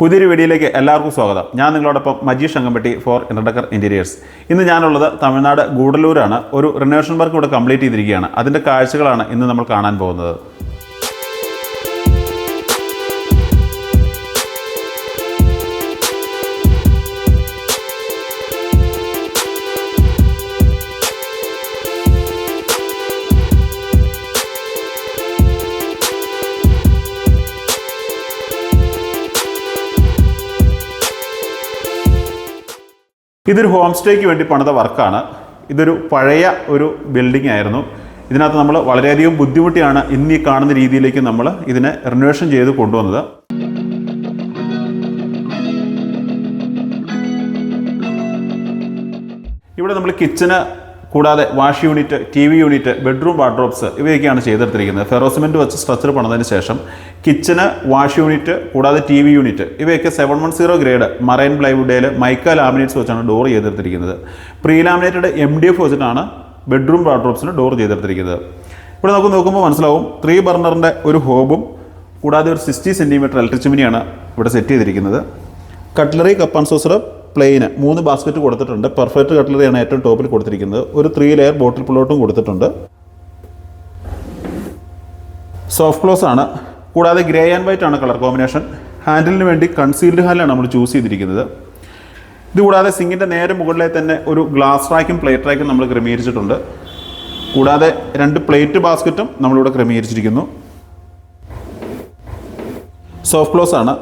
പുതിയൊരു വീഡിയോയിലേക്ക് എല്ലാവർക്കും സ്വാഗതം. ഞാൻ നിങ്ങളോടൊപ്പം Majeesh Angampatti for introducer interiors ഇന്ന് ഞാനുള്ളത് തമിഴ്നാട് ഗൂഡലൂരാണ് ഒരു റിനോവേഷൻ വർക്ക് ഇവിടെ കംപ്ലീറ്റ് ചെയ്തിരിക്കുകയാണ്. അതിന്റെ കാഴ്ചകളാണ് ഇന്ന് നമ്മൾ കാണാൻ പോകുന്നത്. ഇതൊരു ഹോം സ്റ്റേക്ക് വേണ്ടി പണിത വർക്കാണ് ഇതൊരു പഴയ ഒരു ബിൽഡിംഗ് ആയിരുന്നു. ഇതിനകത്ത് നമ്മൾ വളരെയധികം ബുദ്ധിമുട്ടിയാണ് ഇന്ന് ഈ കാണുന്ന രീതിയിലേക്ക് നമ്മൾ ഇതിനെ റിനോവേഷൻ ചെയ്ത് കൊണ്ടുവന്നത്. ഇവിടെ നമ്മൾ കിച്ചന് കൂടാതെ wash unit T V unit bedroom wardrobes ഇവയൊക്കെയാണ് ചെയ്തെടുത്തിരിക്കുന്നത്. ഫെറോസിമെന്റ് വെച്ച് സ്ട്രക്ചർ പണിതതിന് ശേഷം കിച്ചന് വാഷ് യൂണിറ്റ് കൂടാതെ ടി വി യൂണിറ്റ്. ഇവയൊക്കെ seven one zero grade marine പ്ലൈവുഡേൽ mica laminates വെച്ചാണ് door ചെയ്തെടുത്തിരിക്കുന്നത്. Pre laminated M D F വെച്ചിട്ടാണ് ബെഡ്റൂം വാർഡ്രോബ്സിന് ഡോർ ചെയ്തെടുത്തിരിക്കുന്നത്. ഇവിടെ നമുക്ക് നോക്കുമ്പോൾ മനസ്സിലാവും ത്രീ ബർണറിന്റെ ഒരു ഹോബും കൂടാതെ ഒരു സിക്സ്റ്റി സെന്റിമീറ്റർ ഇലക്ട്രിക് ചിമിനിയാണ് ഇവിടെ സെറ്റ് ചെയ്തിരിക്കുന്നത്. കട്ട്ലറി കപ്പ് ആൻഡ് പ്ലെയിന് മൂന്ന് ബാസ്ക്കറ്റ് കൊടുത്തിട്ടുണ്ട്. പെർഫെക്റ്റ് കട്ട്ലറിയാണ് ഏറ്റവും ടോപ്പിൽ കൊടുത്തിരിക്കുന്നത്. ഒരു ത്രീ ലെയർ ബോട്ടിൽ പ്ലോട്ടും കൊടുത്തിട്ടുണ്ട്. സോഫ്റ്റ് ക്ലോസ് ആണ്. കൂടാതെ ഗ്രേ ആൻഡ് വൈറ്റ് ആണ് കളർ കോമ്പിനേഷൻ ഹാൻഡിലിന് വേണ്ടി കൺസീൽഡ് ഹാൻഡിലാണ് നമ്മൾ ചൂസ് ചെയ്തിരിക്കുന്നത്. ഇതുകൂടാതെ സിങ്ങിന്റെ നേരെ മുകളിലെ തന്നെ ഒരു ഗ്ലാസ് റാക്കും പ്ലേറ്റ് റാക്കും നമ്മൾ ക്രമീകരിച്ചിട്ടുണ്ട്. കൂടാതെ രണ്ട് പ്ലേറ്റ് ബാസ്ക്കറ്റും നമ്മളിവിടെ ക്രമീകരിച്ചിരിക്കുന്നു. സോഫ്റ്റ് ക്ലോസ് ആണ്.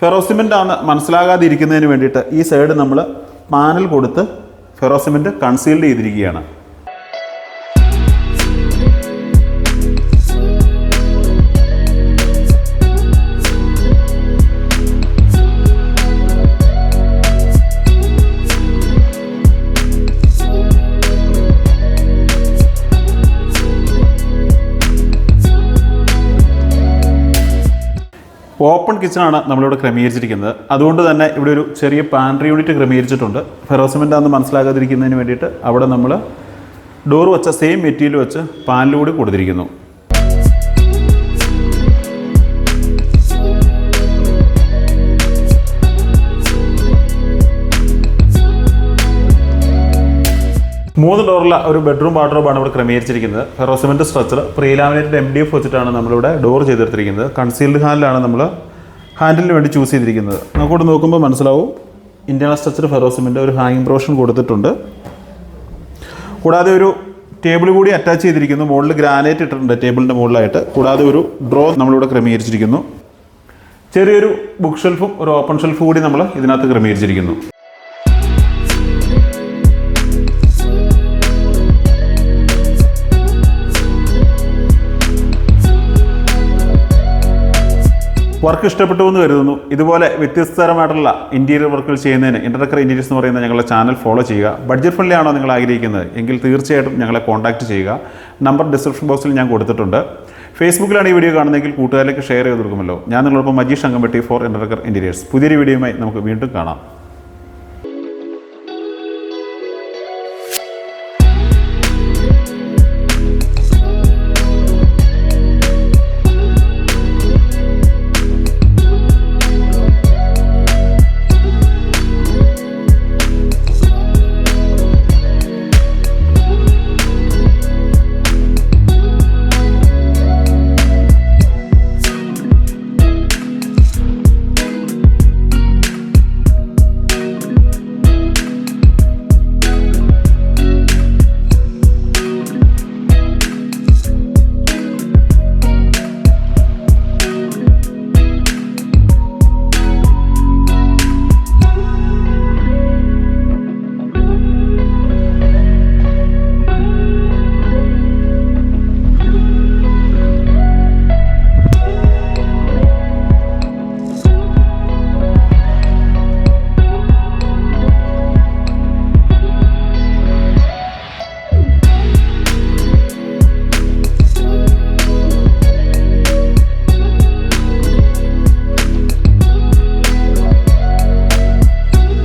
ഫെറോസിമെന്റ് ആണ് മനസ്സിലാകാതിരിക്കുന്നതിന് വേണ്ടിയിട്ട് ഈ സൈഡ് നമ്മൾ പാനൽ കൊടുത്ത് ഫെറോസിമെന്റ് കൺസീൽഡ് ചെയ്തിരിക്കുകയാണ്. ഓപ്പൺ കിച്ചണാണ് നമ്മളിവിടെ ക്രമീകരിച്ചിരിക്കുന്നത്. അതുകൊണ്ട് തന്നെ ഇവിടെ ഒരു ചെറിയ പാൻട്രി യൂണിറ്റ് ക്രമീകരിച്ചിട്ടുണ്ട്. ഫെറോസിമെന്റ് ആണെന്ന് മനസ്സിലാകാതിരിക്കുന്നതിന് വേണ്ടിയിട്ട് അവിടെ നമ്മൾ ഡോർ വെച്ച സെയിം മെറ്റീരിയൽ വെച്ച് പാനിലൂടെ കൊടുത്തിരിക്കുന്നു. മൂന്ന് ഡോറുള്ള ഒരു ബെഡ്റൂം വാർഡ്രോബാണ് ഇവിടെ ക്രമീകരിച്ചിരിക്കുന്നത്. Ferrocement structure. Prelaminated M D F വെച്ചിട്ടാണ് നമ്മളിവിടെ ഡോർ ചെയ്തെടുത്തിരിക്കുന്നത്. കൺസീൽഡ് ഹാൻഡിലാണ് നമ്മൾ ഹാൻഡിലിന് വേണ്ടി ചൂസ് ചെയ്തിരിക്കുന്നത്. നമുക്കോട്ട് നോക്കുമ്പോൾ മനസ്സിലാവും. ഇന്റേണൽ സ്ട്രക്ചർ ഫെറോസിമെന്റ് ഒരു ഹാങ്ങിങ് ബ്രോഷൻ കൊടുത്തിട്ടുണ്ട്. കൂടാതെ ഒരു ടേബിൾ കൂടി അറ്റാച്ച് ചെയ്തിരിക്കുന്നു. മുകളിൽ ഗ്രാനൈറ്റ് ഇട്ടിട്ടുണ്ട് ടേബിളിന്റെ മുകളിലായിട്ട്. കൂടാതെ ഒരു ഡ്രോ നമ്മളിവിടെ ക്രമീകരിച്ചിരിക്കുന്നു. ചെറിയൊരു ബുക്ക് ഷെൽഫും ഒരു ഓപ്പൺ ഷെൽഫും കൂടി നമ്മൾ ഇതിനകത്ത് ക്രമീകരിച്ചിരിക്കുന്നു. വർക്ക് ഇഷ്ടപ്പെട്ടു എന്ന് കരുതുന്നു. ഇതുപോലെ വ്യത്യസ്തതരമായിട്ടുള്ള ഇന്റീരിയർ വർക്കുകൾ ചെയ്യുന്നതിന് ഇന്റർഡക്കർ ഇന്റീരിയർസ് എന്ന് പറയുന്ന ഞങ്ങളുടെ ചാനൽ ഫോളോ ചെയ്യുക. ബഡ്ജറ്റ് ഫ്രണ്ട്ലി ആണോ നിങ്ങൾ ആഗ്രഹിക്കുന്നത്? എങ്കിൽ തീർച്ചയായിട്ടും ഞങ്ങളെ കോൺടാക്റ്റ് ചെയ്യുക. നമ്പർ ഡിസ്ക്രിപ്ഷൻ ബോക്സിൽ ഞാൻ കൊടുത്തിട്ടുണ്ട്. ഫേസ്ബുക്കിലാണ് ഈ വീഡിയോ കാണുന്നതെങ്കിൽ കൂട്ടുകാരിലേക്ക് ഷെയർ ചെയ്ത് കൊടുക്കുമല്ലോ. ഞാൻ നിങ്ങളോടൊപ്പം Majeesh Angampatti for introducer interiors പുതിയൊരു വീഡിയോയുമായി നമുക്ക് വീണ്ടും കാണാം.